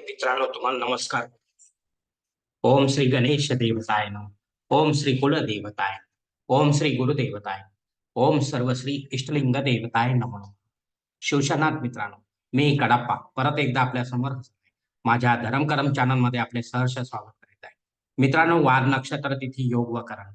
मित्रांनो तुम्हाला नमस्कार. ओम श्री गणेश देवताय नम. ओम श्री ओम श्री ओम सर्व श्री इष्टलिंग देवताय नमो. शिवशनाथ मित्रांनो, मी कडाप्पा. परत एकदा आपल्या समोर धरमकरम चॅनल मध्ये सहर्ष स्वागत करीत आहे. मित्रांनो, वार नक्षत्र तिथी योग व करण.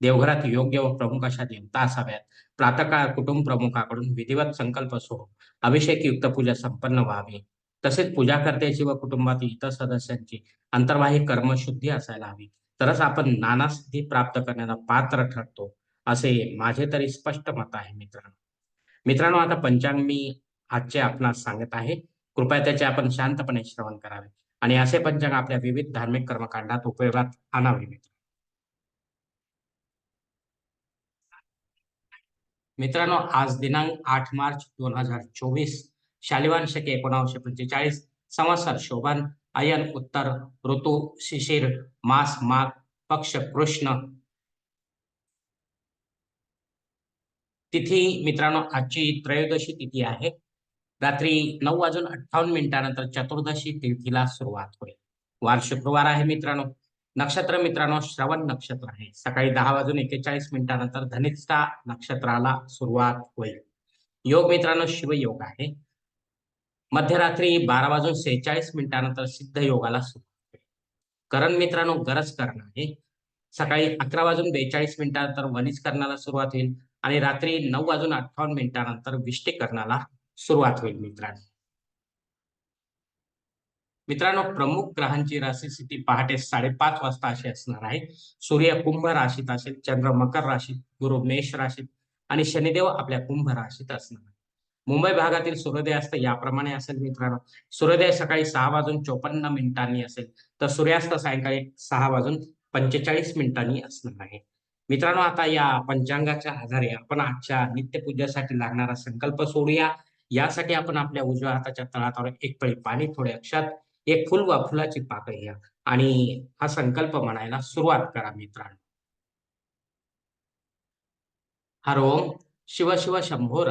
देवघरात योग्य व प्रमुख अशा देवता असाव्यात. प्रातकाळ कुटुंब प्रमुखाकडून विधिवत संकल्प असो अभिषेक युक्त पूजा संपन्न व्हावी. तसेच पूजा करत्याची व कुटुंबातील इतर सदस्यांची अंतर्वाही कर्मशुद्धी असायला हवी. तरच आपण नाना सिद्धी प्राप्त करण्याला पात्र ठरतो असे माझे तरी स्पष्ट मत आहे मित्रांनो. मित्रांनो आता पंचांग मी आजचे आपणास सांगत आहे. कृपया त्याचे आपण शांतपणे श्रवण करावे आणि असे पंचांग आपल्या विविध धार्मिक कर्मकांडात उपयोगात आणावे मित्र मित्रांनो आज दिनांक आठ मार्च दोन हजार चोवीस शालिवान शके पंचेचाळीस संवत्सर शोभन अयन उत्तर ऋतू शिशिर मास माघ पक्ष कृष्ण. तिथी मित्रांनो आजची त्रयोदशी तिथी आहे. रात्री नऊ वाजून अठ्ठावन्न मिनिटानंतर चतुर्दशी तिथीला सुरुवात होईल. वार शुक्रवार आहे मित्रांनो. नक्षत्र मित्रांनो श्रवण नक्षत्र आहे. सकाळी दहा वाजून एक्केचाळीस मिनिटानंतर धनिष्ठा नक्षत्राला सुरुवात होईल. योग मित्रांनो शिवयोग आहे. मध्यरात्री बारा वाजून सेहेचाळीस मिनिटानंतर सिद्ध योगाला सुरुवात होईल. करण मित्रांनो गरज करण आहे. सकाळी अकरा वाजून बेचाळीस मिनिटानंतर वनिज करण्याला सुरुवात होईल आणि रात्री नऊ वाजून अठ्ठावन्न मिनिटानंतर विष्टीकरणाला सुरुवात होईल मित्रांनो. मित्रांनो प्रमुख ग्रहांची राशी स्थिती पहाटे साडेपाच वाजता अशी असणार आहे. सूर्य कुंभ राशीत असेल चंद्र मकर राशीत गुरु मेष राशीत आणि शनिदेव आपल्या कुंभ राशीत असणार आहे. मुंबई भागातील सूर्योदयास्त याप्रमाणे असेल मित्रांनो. सूर्योदय सकाळी सहा वाजून चोपन्न मिनिटांनी असेल तर सूर्यास्त सायंकाळी सहा वाजून पंचेचाळीस मिनिटांनी असणार आहे. मित्रांनो आता या पंचांगाच्या आधारे आपण आजच्या नित्यपूजेसाठी लागणारा संकल्प सोडूया. यासाठी आपण आपल्या उजव्या हाताच्या तळातावर एक पळी पाणी थोडे अक्षात एक फुल वा फुलाची पाक घ्या. आणि हा संकल्प म्हणायला सुरुवात करा मित्रांनो. हर ओम शिव शिव शंभो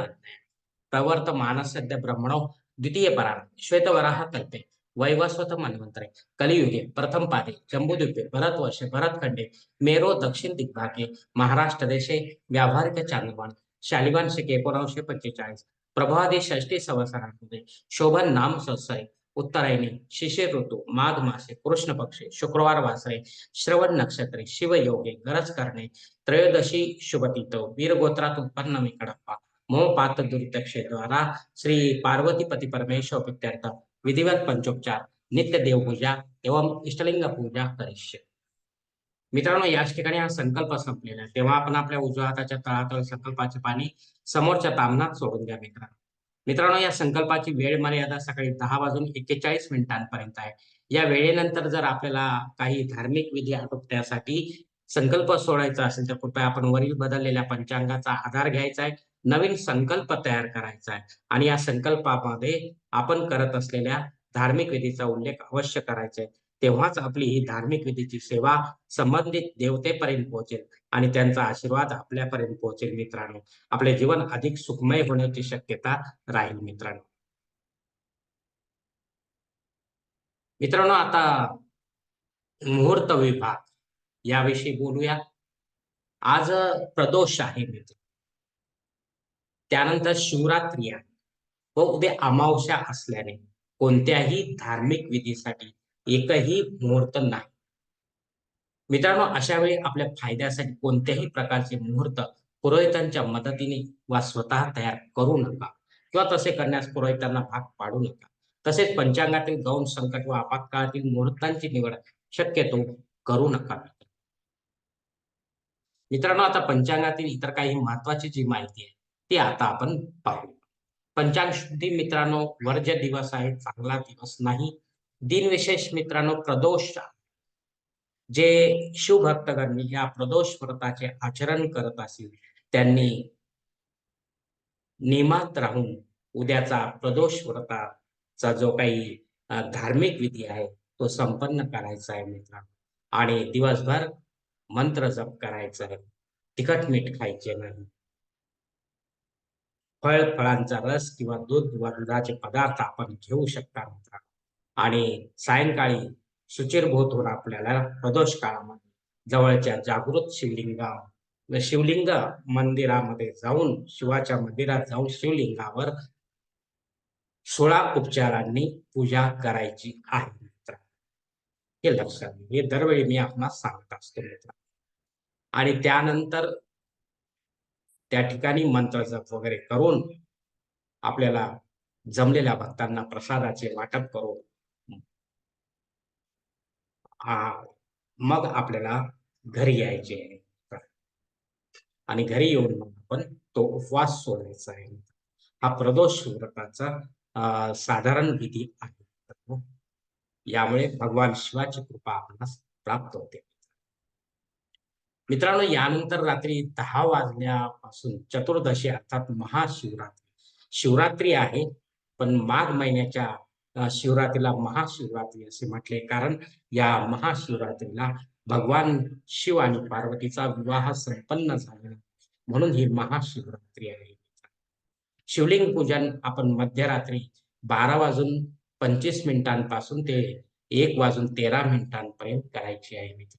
प्रवर्त मानस मानसद्य ब्रह्मणो द्वितीय पराण श्वेतवराह कल्पे. वैवस्वत मन्वंतरे. कलियुगे प्रथम पादे. जम्बुद्वीपे भरतवर्षे भरतखंडे. मेरो दक्षिण दिग्भागे. महाराष्ट्र देशे व्यावहारिक चांदवान शालिवान शके पंचेचाळीस. प्रभादे षष्टी संवत्सरांमध्ये शोभन नाम संवत्सरे उत्तरायणी शिशिर ऋतू माघ मासे कृष्ण पक्षे शुक्रवार वासरे श्रवण नक्षत्रे शिवयोगे गरज करणे त्रयोदशी शुभतीत वीरगोत्रात उत्पन्न मी कडप्पा मोह पात दुर्दक्षेद्वारा श्री पार्वतीपती परमेश्वर प्रित्यर्थ विधिवत पंचोपचार नित्य देवपूजा एवं इष्टलिंग पूजा करिष्य. मित्रांनो याच ठिकाणी हा संकल्प संपलेला आहे. तेव्हा आपण आपल्या उजव्या हाताच्या तळातळ संकल्पाचे पाणी समोरच्या तामनात सोडून द्या मित्रांनो. मित्रांनो या संकल्पाची वेळ मर्यादा सकाळी दहा वाजून एक्केचाळीस मिनिटांपर्यंत आहे. या वेळेनंतर जर आपल्याला काही धार्मिक विधी आटोपण्यासाठी संकल्प सोडायचा असेल तर कृपया आपण वरील बदललेल्या पंचांगाचा आधार घ्यायचा आहे. नवीन संकल्प तयार करायचा आहे. आणि या संकल्पामध्ये आपण करत असलेल्या धार्मिक विधीचा उल्लेख अवश्य करायचा आहे. तेव्हाच आपली ही धार्मिक विधीची सेवा संबंधित देवतेपर्यंत पोहोचेल आणि त्यांचा आशीर्वाद आपल्यापर्यंत पोहोचेल मित्रांनो. आपले जीवन अधिक सुखमय होण्याची शक्यता राहील मित्रांनो. मित्रांनो आता मुहूर्त विभाग याविषयी बोलूया. आज प्रदोष आहे मित्र. त्यानंतर शिवरात्री आहे. व उद्या अमावस्या असल्याने कोणत्याही धार्मिक विधीसाठी एकही मुहूर्त नाही. मित्रांनो अशा वेळी आपल्या फायद्यासाठी कोणत्याही प्रकारचे मुहूर्त पुरोहितांच्या मदतीने वा स्वतः तयार करू नका किंवा तसे करण्यास पुरोहितांना भाग पाडू नका. तसेच पंचांगातील गौण संकट व आपत्काळातील मुहूर्तांची निवड शक्यतो करू नका. मित्रांनो आता पंचांगातील इतर काही महत्वाची जी माहिती आहे ती आता आपण पाहू. पंचांग शुद्धी मित्रांनो वर्ज्य दिवस आहे चांगला दिवस नाही दिनविशेष मित्रांनो प्रदोष जे शिवभक्तगण या प्रदोष व्रताचे आचरण करत असतील त्यांनी नियमात राहून उद्याचा प्रदोष व्रताचा जो काही धार्मिक विधी आहे तो संपन्न करायचा आहे मित्रांनो. आणि दिवसभर मंत्र जप करायचा आहे तिखट मीठ खायचे नाही. फळ फळांचा रस किंवा दूध किंवा दुधाचे पदार्थ आपण घेऊ शकता मित्रांनो. आणि सायंकाळी सुचिरभूत होऊन आपल्याला प्रदोष काळामध्ये जवळच्या जागृत शिवलिंगा शिवलिंग मंदिरामध्ये जाऊन शिवाच्या मंदिरात जाऊन शिवलिंगावर सोळा उपचारांनी पूजा करायची आहे मित्र हे लक्षात हे दरवेळी मी आपणास सांगत असतो मित्र आणि त्यानंतर त्या ठिकाणी मंत्र जप वगैरे करून आपल्याला जमलेल्या भक्तांना प्रसादाचे वाटप करून मग आपल्याला घरी यायचे आहे. आणि घरी येऊन मग आपण तो उपवास सोडायचा आहे. हा प्रदोष व्रताचा साधारण विधी आहे. यामुळे भगवान शिवाची कृपा आपणास प्राप्त होते. मित्रांनो यानंतर रात्री दहा वाजल्यापासून चतुर्दशी अर्थात महाशिवरात्री. शिवरात्री आहे पण माघ महिन्याच्या शिवरात्रीला महाशिवरात्री असे म्हटले. कारण या महाशिवरात्रीला भगवान शिव आणि पार्वतीचा विवाह संपन्न झाला. म्हणून ही महाशिवरात्री आहे. शिवलिंग पूजन आपण मध्यरात्री बारा वाजून पंचवीस मिनिटांपासून ते एक वाजून तेरा मिनिटांपर्यंत करायचे आहे मित्र.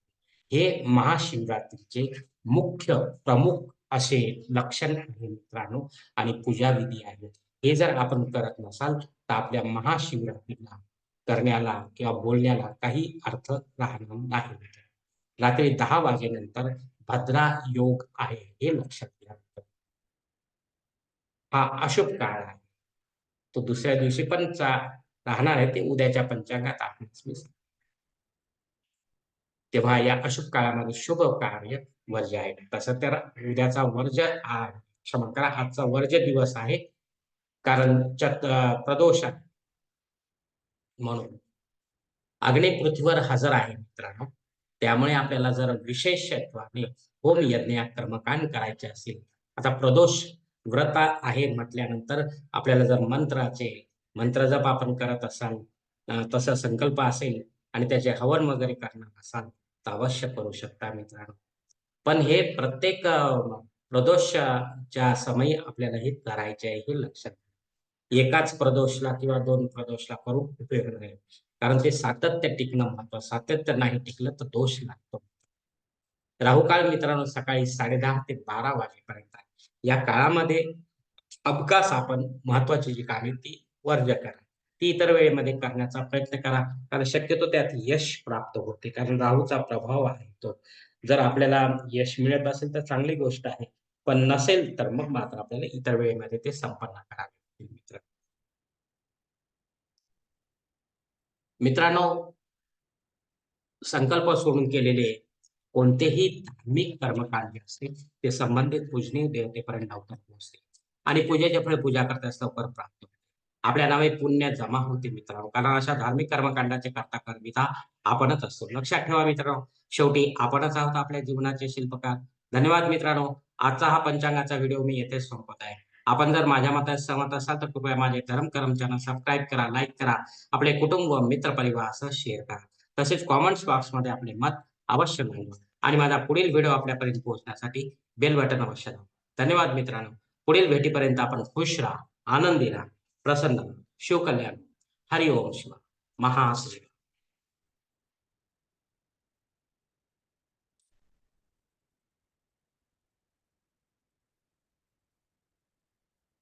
हे महाशिवरात्रीचे मुख्य प्रमुख असे लक्षण आहे मित्रांनो. आणि पूजा विधी आहे. हे जर आपण करत नसाल तर आपल्या महाशिवरात्रीला करण्याला किंवा बोलण्याला काही अर्थ राहणार नाही. रात्री दहा वाजेनंतर भद्रा योग आहे हे लक्षात घ्या. हा अशुभ काळ आहे. तो दुसऱ्या दिवशी पण चा- राहणार आहे ते उद्याच्या पंचांगात आपणास मी तेव्हा या अशुभ काळामध्ये शुभ कार्य वर्ज आहे. तसं तर उद्याचा वर्ज क्षमा करा आजचा वर्ज दिवस आहे. कारण चत प्रदोष आहे म्हणून अग्नी पृथ्वीवर हजर आहे मित्रांनो त्यामुळे आपल्याला जर विशेषत्वाने होम यज्ञ कर्मकांड करायचे असेल आता प्रदोष व्रत आहे म्हटल्यानंतर आपल्याला जर मंत्राचे मंत्र जप आपण करत असाल तसा संकल्प असेल आणि त्याचे हवन वगैरे करणार असाल तर अवश्य करू शकता मित्रांनो पण हे प्रत्येक प्रदोषच्या समयी आपल्याला हे करायचे आहे हे लक्षात घ्या. एकाच प्रदोषला किंवा दोन प्रदोषला करून उपयोग नाही. कारण ते सातत्य टिकणं महत्वाचं सातत्य नाही टिकलं तर दोष लागतो. राहुकाळ मित्रांनो सकाळी साडेदहा ते बारा वाजेपर्यंत आहे. या काळामध्ये अपघात आपण महत्वाची जी कामे ती वर्ज करा. ती इतर वेळेमध्ये करण्याचा प्रयत्न करा. कारण शक्यतो त्यात यश प्राप्त होते. कारण राहूचा प्रभाव आहे तो. जर आपल्याला यश मिळत असेल तर चांगली गोष्ट आहे. पण नसेल तर मग मात्र आपल्याला इतर वेळेमध्ये ते संपन्न करावे लागतील मित्र मित्रांनो संकल्प सोडून केलेले कोणतेही धार्मिक कर्मकांड जे असते ते संबंधित पूजनीय देवतेपर्यंत लवकर पोहोचते आणि पूजेचे फळ पूजा करताच लवकर प्राप्त होते. आपल्या नावे पुण्य जमा होते मित्रांनो. कारण अशा धार्मिक कर्मकांडाचे करता कर्मिता आपणच असतो. लक्षात ठेवा मित्रांनो. शेवटी आपणच आहोत आपल्या जीवनाचे शिल्पकार. धन्यवाद मित्रांनो. आजचा हा पंचांगाचा व्हिडिओ मी येथेच संपत आहे. आपण जर माझ्या मतात सहमत असाल तर कृपया माझे धर्म करम चॅनल सबस्क्राईब करा लाईक करा आपले कुटुंब मित्र परिवारासह शेअर करा. तसेच कॉमेंट्स बॉक्समध्ये आपले मत अवश्य नोंदवा. आणि माझा पुढील व्हिडिओ आपल्यापर्यंत पोहोचण्यासाठी बेल बटन अवश्य दाबा. धन्यवाद मित्रांनो. पुढील भेटीपर्यंत आपण खुश राहा आनंदी राहा प्रसन्न राहा. शिवकल्याण. हरिओम शिवा महाश्री.